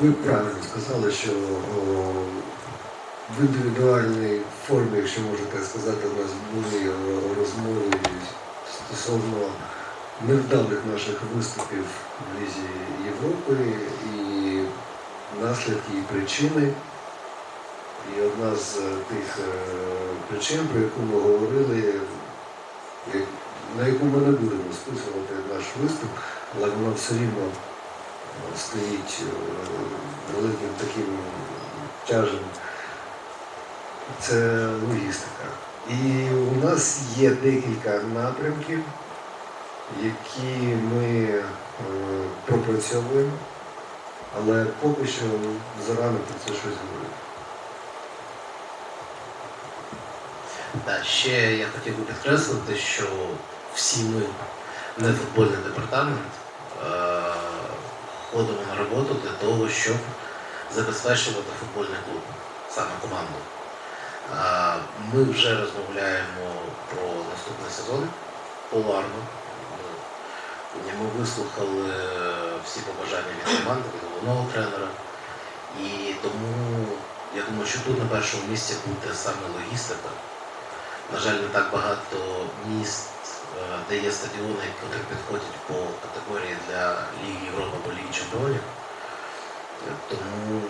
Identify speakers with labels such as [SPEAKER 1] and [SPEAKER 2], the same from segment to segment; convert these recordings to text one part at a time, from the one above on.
[SPEAKER 1] Ви правильно сказали, що в індивідуальній формі, якщо можна так сказати, у нас були розмови стосовно невдалих наших виступів в Лізі Європи і наслідки і причини. І одна з е, тих е, причин, про яку ми говорили, на яку ми не будемо списувати наш виступ, але вона все рівно стоїть е, великим таким тяжем. Це логістика. І у нас є декілька напрямків, які ми е, пропрацьовуємо, але поки що зарано про це щось говорити.
[SPEAKER 2] Так, ще я хотів би підкреслити, що всі ми, не футбольний департамент, е, ходимо на роботу для того, щоб забезпечувати футбольний клуб, саме команду. Е, Ми вже розмовляємо про наступний сезон полуарно. Ми- Ми вислухали всі побажання від команди, від головного тренера. І тому я думаю, що тут на першому місці буде саме логістика. На жаль, не так багато міст, е, де є стадіони, які підходять по категорії для Ліги Європи або Ліги Чемпіонів. Е, Тому,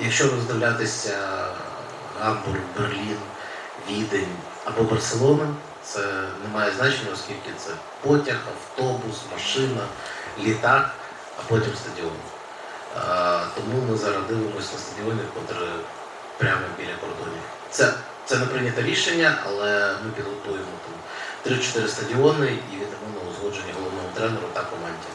[SPEAKER 2] якщо роздивлятися Гамбург, Берлін, Відень або Барселона, це не має значення, оскільки це потяг, автобус, машина, літак, а потім стадіон. Е, Тому ми зараз дивимося на стадіони, які прямо біля кордонів. Це це не прийнято рішення, але ми підготуємо 3-4 стадіони і віддамо на узгодження головному тренеру та команді.